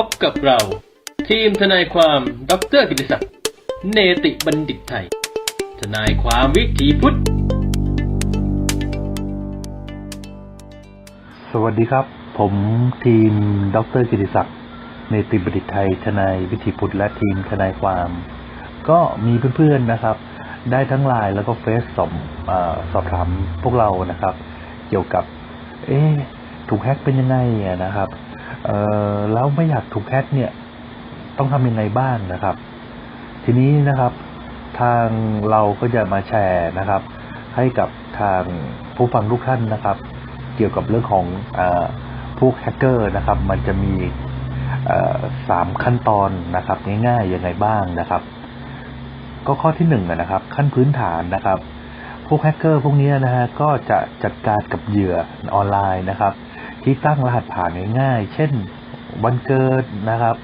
พบกับเรา ทีมทนายความดรกิติศักดิ์เนติบัณฑิตไทย ทนายความวิถีพุทธ สวัสดีครับ ผมทีมดรกิติศักดิ์เนติบัณฑิตไทย ทนายวิถีพุทธและทีมทนายความ ก็มีเพื่อนๆนะครับ ได้ทั้งไลน์แล้วก็เฟซสอบสอบถามพวกเรานะครับ เกี่ยวกับ เอ๊ถูกแฮ็กเป็นยังไงนะครับ เออแล้วไม่อยากถูกแฮกเนี่ย ต้องทำยังไงบ้างนะครับ ทีนี้นะครับ ทางเราก็จะมาแชร์นะครับ ให้กับทางผู้ฟังทุกท่านนะครับ เกี่ยวกับเรื่องของอพวกแฮกเกอร์นะครับ มันจะมีสามขั้นตอนนะครับ ง่ายๆยังไงบ้างนะครับ ก็ข้อที่หนึ่งนะครับ ขั้นพื้นฐานนะครับ พวกแฮกเกอร์พวกนี้นะฮะก็จะจัดการกับเหยื่อออนไลน์นะครับ ที่ตั้งรหัสผ่านง่ายๆ เช่นวันเกิดนะครับ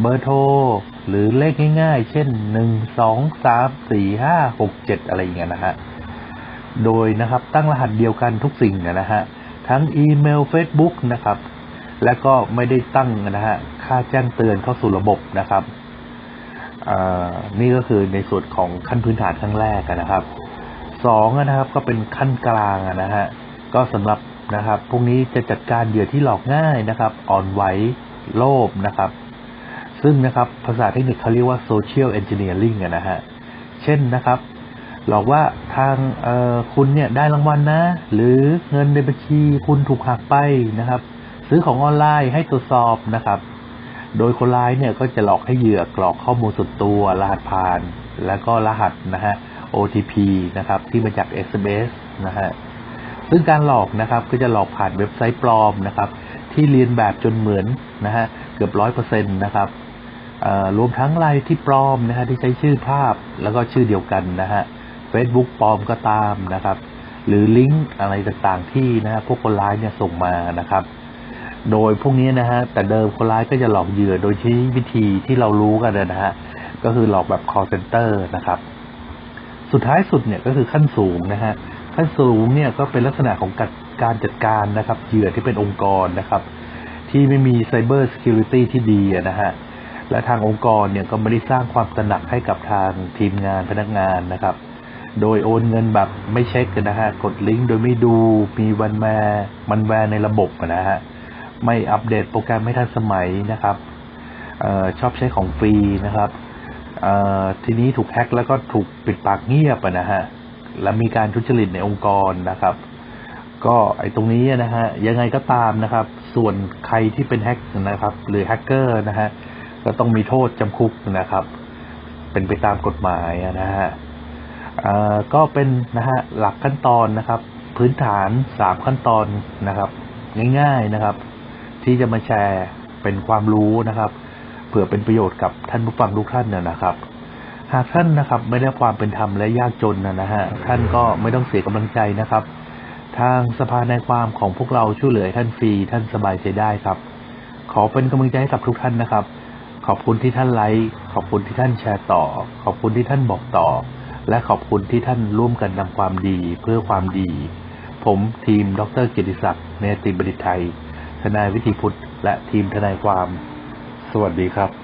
เบอร์โทร หรือเลขง่ายๆ เช่นหนึ่งสองสามสี่ห้าหกเจ็ดอะไรอย่างเงี้ยนะฮะ โดยนะครับตั้งรหัสเดียวกันทุกสิ่งนะฮะ ทั้งอีเมล Facebook นะครับ และก็ไม่ได้ตั้งนะฮะ ค่าแจ้งเตือนเข้าสู่ระบบนะครับอ่านี่ก็คือในส่วนของขั้นพื้นฐานขั้นแรกนะครับสองนะครับก็เป็นขั้นกลางนะฮะก็สำหรับ นะครับ พวกนี้จะจัดการเหยื่อที่หลอกง่ายนะครับ อ่อนไหว โลภนะครับ ซึ่งนะครับภาษาเทคนิคเขาเรียกว่า social engineering นะฮะ เช่นนะครับ หลอกว่าทางเอ่อคุณเนี่ยได้รางวัลนะ หรือเงินในบัญชีคุณถูกหักไปนะครับ ซื้อของออนไลน์ให้ตรวจสอบนะครับ โดยคนร้ายเนี่ยก็จะหลอกให้เหยื่อกรอกข้อมูลส่วนตัว รหัสผ่าน แล้วก็รหัสนะฮะ OTP นะครับที่มาจาก SMS นะฮะ ซึ่งการหลอกนะครับก็จะหลอกผ่านเว็บไซต์ปลอมนะครับ ที่เรียนแบบจนเหมือนนะฮะเกือบร้อยเปอร์เซ็นต์นะครับรวมทั้งไลน์ที่ปลอมนะฮะที่ใช้ชื่อภาพแล้วก็ชื่อเดียวกันนะฮะ Facebook ปลอมก็ตามนะครับ หรือลิงก์อะไรต่างๆที่นะฮะพวกคนร้ายเนี่ยส่งมานะครับ โดยพวกนี้นะฮะแต่เดิมคนร้ายก็จะหลอกเหยื่อโดยใช้วิธีที่เรารู้กันนะฮะก็คือหลอกแบบ call center นะครับ สุดท้ายสุดเนี่ยก็คือขั้นสูงนะฮะ ขั้นสูงเนี่ยก็เป็นลักษณะของการจัดการนะครับ เหยื่อที่เป็นองค์กรนะครับ ที่ไม่มี Cyber Security ที่ดีนะฮะและทางองค์กรเนี่ยก็ไม่ได้สร้างความตระหนักให้กับทางทีมงานพนักงานนะครับ โดยโอนเงินแบบไม่เช็คนะฮะกดลิงก์โดยไม่ดูมีวันแมร์มันแวร์ในระบบนะฮะไม่อัปเดตโปรแกรมไม่ทันสมัยนะครับออชอบใช้ของฟรีนะครับทีนี้ถูกแฮ็กแล้วก็ถูกปิดปากเงียบนะฮะ และมีการทุจริตในองค์กรนะครับ ก็ไอ้ตรงนี้นะฮะยังไงก็ตามนะครับ ส่วนใครที่เป็นแฮกนะครับ หรือแฮกเกอร์นะฮะก็ต้องมีโทษจำคุกนะครับ เป็นไปตามกฎหมายนะฮะอ่อก็เป็นนะฮะหลักขั้นตอนนะครับ พื้นฐานสามขั้นตอนนะครับ ง่ายๆนะครับ ที่จะมาแชร์เป็นความรู้นะครับ เผื่อเป็นประโยชน์กับท่านผู้ฟังทุกท่านนะนะครับ หากท่านนะครับ ไม่ได้ความเป็นธรรมและยากจนนะฮะท่านก็ไม่ต้องเสียกำลังใจนะครับ ทางสภาในความของพวกเราช่วยเหลือท่านฟรีท่านสบายใจได้ครับ ขอเป็นกำลังใจให้กับทุกท่านนะครับ ขอบคุณที่ท่านไลค์ขอบคุณที่ท่านแชร์ต่อ ขอบคุณที่ท่านบอกต่อ และขอบคุณที่ท่านร่วมกันนำความดีเพื่อความดี ผมทีมดรกียรติศักดิ์เนติบดิตไทยทนายวิธีพุทธและทีมทนายความ สวัสดีครับ